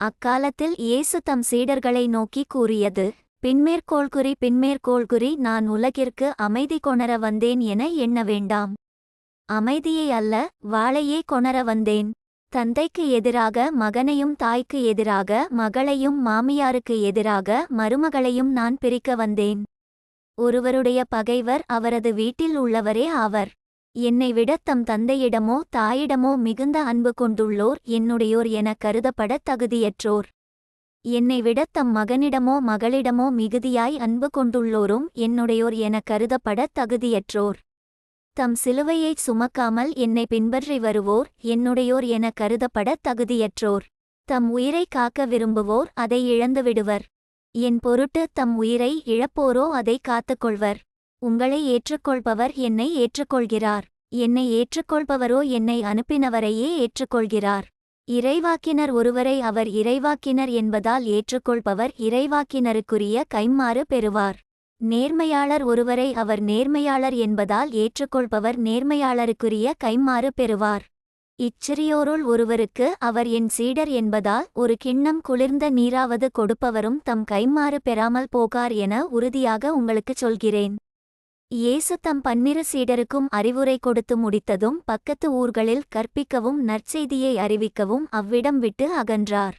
அக்காலத்தில் இயேசு தம் சீடர்களை நோக்கி கூறியது பின்மேற்கோள்குறி பின்மேற்கோள்குறி நான் உலகிற்கு அமைதி கொணர வந்தேன் என எண்ண வேண்டாம். அமைதியை அல்ல வாளையே கொணர வந்தேன். தந்தைக்கு எதிராக மகனையும் தாய்க்கு எதிராக மகளையும் மாமியாருக்கு எதிராக மருமகளையும் நான் பிரிக்க வந்தேன். ஒருவருடைய பகைவர் அவரது வீட்டில் உள்ளவரே ஆவர். என்னை விட தம் தந்தையிடமோ தாயிடமோ மிகுந்த அன்பு கொண்டுள்ளோர் என்னுடையோர் என கருதப்பட தகுதியற்றோர். என்னை விட தம் மகனிடமோ மகளிடமோ மிகுதியாய் அன்பு கொண்டுள்ளோரும் என்னுடையோர் என கருதப்பட தகுதியற்றோர். தம் சிலுவையைச் சுமக்காமல் என்னை பின்பற்றி வருவோர் என்னுடையோர் என கருதப்பட தகுதியற்றோர். தம் உயிரை காக்க விரும்புவோர் அதை இழந்துவிடுவர். என் பொருட்டு தம் உயிரை இழப்போரோ அதை காத்துக்கொள்வர். உங்களை ஏற்றுக்கொள்பவர் என்னை ஏற்றுக்கொள்கிறார். என்னை ஏற்றுக்கொள்பவரோ என்னை அனுப்பினவரையே ஏற்றுக்கொள்கிறார். இறைவாக்கினர் ஒருவரை அவர் இறைவாக்கினர் என்பதால் ஏற்றுக்கொள்பவர் இறைவாக்கினருக்குரிய கைம்மாறு பெறுவார். நேர்மையாளர் ஒருவரை அவர் நேர்மையாளர் என்பதால் ஏற்றுக்கொள்பவர் நேர்மையாளருக்குரிய கைம்மாறு பெறுவார். இச்சிறியோருள் ஒருவருக்கு அவர் என் சீடர் என்பதால் ஒரு கிண்ணம் குளிர்ந்த நீராவது கொடுப்பவரும் தம் கைம்மாறு பெறாமல் போகார் என உறுதியாக உங்களுக்குச் சொல்கிறேன். இயேசு தம் பன்னிரு சீடருக்கும் அறிவுரை கொடுத்து முடித்ததும் பக்கத்து ஊர்களில் கற்பிக்கவும் நற்செய்தியை அறிவிக்கவும் அவ்விடம் விட்டு அகன்றார்.